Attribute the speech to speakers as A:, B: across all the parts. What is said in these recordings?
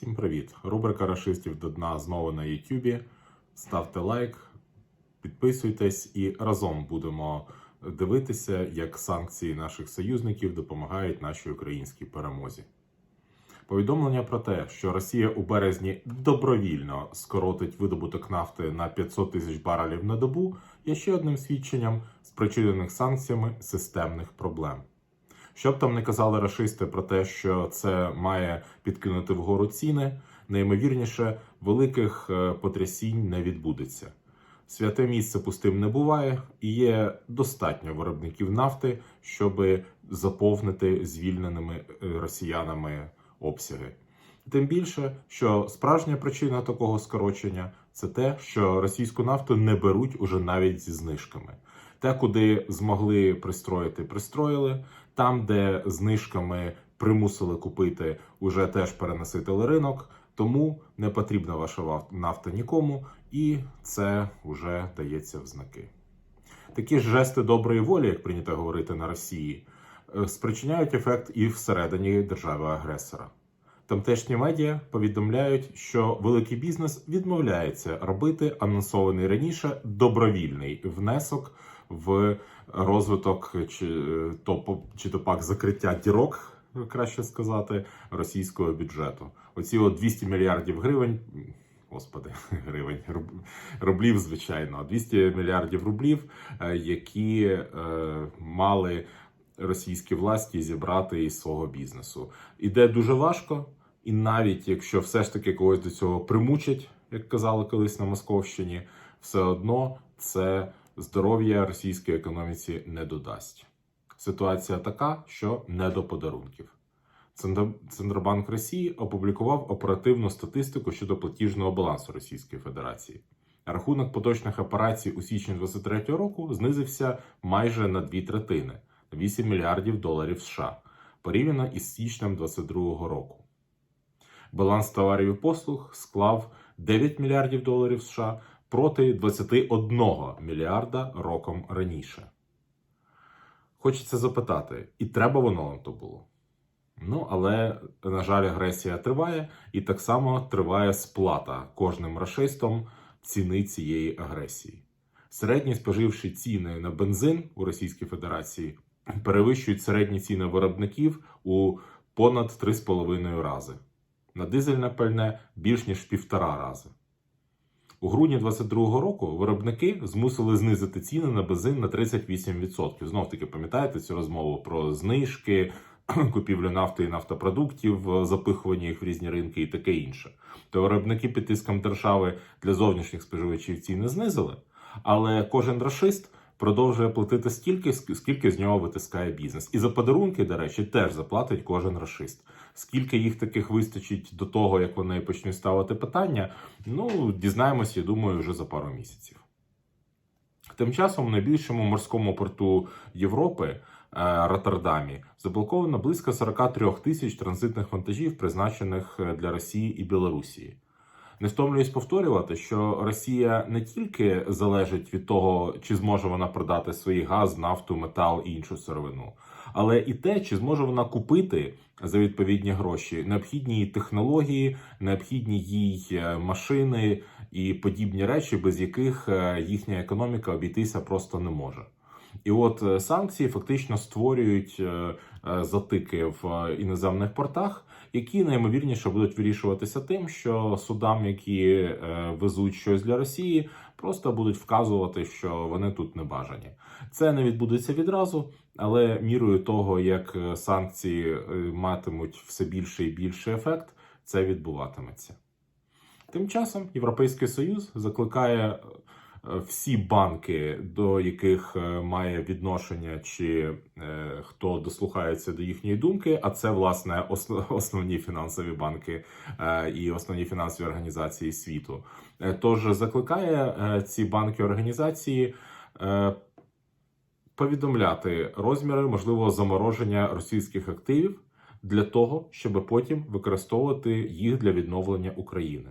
A: Всім привіт! Рубрика Рашистів до дна знову на Ютубі. Ставте лайк, підписуйтесь і разом будемо дивитися, як санкції наших союзників допомагають нашій українській перемозі. Повідомлення про те, що Росія у березні добровільно скоротить видобуток нафти на 500 тисяч барелів на добу, є ще одним свідченням спричинених санкціями системних проблем. Що б там не казали рашисти про те, що це має підкинути вгору ціни, найімовірніше великих е, потрясінь не відбудеться. Святе місце пустим не буває, і є достатньо виробників нафти, щоб заповнити звільненими е, росіянами обсяги. Тим більше, що справжня причина такого скорочення це те, що російську нафту не беруть уже навіть зі знижками. Те, куди змогли пристроїти, пристроїли. Там, де знижками примусили купити, уже теж перенаситили ринок. Тому не потрібна ваша нафта нікому, і це вже дається в знаки. Такі ж жести доброї волі, як прийнято говорити на Росії, е, спричиняють ефект і всередині держави-агресора. Тамтешні медіа повідомляють, що великий бізнес відмовляється робити анонсований раніше добровільний внесок в розвиток чи то по- чи то пак закриття дірок, краще сказати, російського бюджету. Оці от 200 мільярдів гривень. Господи, гривень руб- рублів, звичайно, 200 мільярдів рублів, е, які е, мали російські власті зібрати із свого бізнесу. Іде дуже важко, і навіть якщо все ж таки когось до цього примучать, як казали колись на Московщині, все одно це здоров'я російській економіці не додасть. Ситуація така, що не до подарунків. Центробанк Росії опублікував оперативну статистику щодо платіжного балансу Російської Федерації. Рахунок поточних операцій у січні 2023 року знизився майже на дві третини 8 мільярдів доларів США порівняно із січнем 2022 року. Баланс товарів і послуг склав 9 мільярдів доларів США проти 21 мільярда роком раніше. Хочеться запитати, і треба воно вам то було? Ну, але, на жаль, агресія триває, і так само триває сплата кожним рашистом ціни цієї агресії. Середні споживші ціни на бензин у Російській Федерації перевищують середні ціни виробників у понад 3,5 рази. На дизельне пальне більш ніж півтора рази. У грудні 2022 року виробники змусили знизити ціни на бензин на 38%. Знов таки пам'ятаєте цю розмову про знижки, купівлю нафти і нафтопродуктів, запихування їх в різні ринки і таке інше. То виробники під тиском держави для зовнішніх споживачів ціни знизили, але кожен рашист продовжує платити стільки, скільки з нього витискає бізнес. І за подарунки, до речі, теж заплатить кожен рашист. Скільки їх таких вистачить до того, як вони почнуть ставити питання, ну дізнаємося, я думаю, вже за пару місяців. Тим часом в найбільшому морському порту Європи е, Роттердамі заблоковано близько 43 тисяч транзитних вантажів, призначених е, для Росії і Білорусі. Не втомлююсь повторювати, що Росія не тільки залежить від того, чи зможе вона продати свій газ, нафту, метал і іншу сировину, але і те, чи зможе вона купити за відповідні гроші необхідні технології, необхідні їй е, машини і подібні речі, без яких е, їхня економіка обійтися просто не може. І от е, санкції фактично створюють е, е, затики в іноземних портах, які найімовірніше будуть вирішуватися тим, що судам, які везуть щось для Росії, просто будуть вказувати, що вони тут не бажані. Це не відбудеться відразу, але мірою того, як санкції матимуть все більше і більше ефект, це відбуватиметься. Тим часом Європейський Союз закликає всі банки, до яких е, має відношення, чи е, хто дослухається до їхньої думки, а це власне осно- основні фінансові банки е, і основні фінансові організації світу. Е, Тож закликає е, ці банки організації. е, Повідомляти розміри можливого замороження російських активів для того, щоб потім використовувати їх для відновлення України.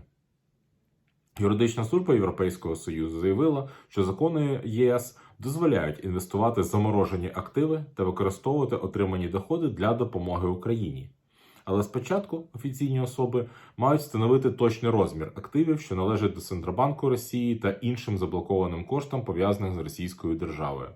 A: Юридична служба Європейського союзу заявила, що закони ЄС дозволяють інвестувати заморожені активи та використовувати отримані доходи для допомоги Україні. Але спочатку офіційні особи мають встановити точний розмір активів, що належать до Центробанку Росії та іншим заблокованим коштам, пов'язаних з Російською державою.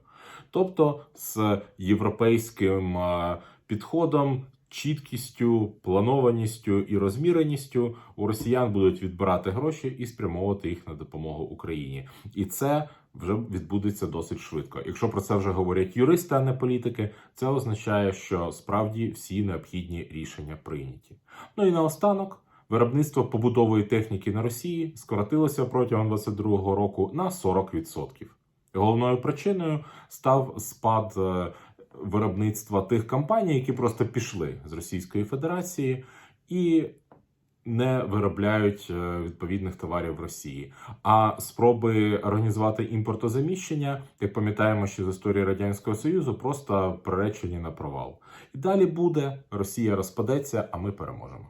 A: Тобто з європейським е, підходом, чіткістю, планованістю і розміреністю у росіян будуть відбирати гроші і спрямовувати їх на допомогу Україні. І це вже відбудеться досить швидко. Якщо про це вже говорять юристи, а не політики, це означає, що справді всі необхідні рішення прийняті. Ну і наостанок. Виробництво побутової техніки на Росії скоротилося протягом 2022 року на 40%. Головною причиною став спад е, виробництва тих компаній, які просто пішли з Російської Федерації і не виробляють е, відповідних товарів в Росії. А спроби організувати імпортозаміщення, як пам'ятаємо, ще з історії радянського союзу, просто приречені на провал. І далі буде Росія розпадеться, а ми переможемо.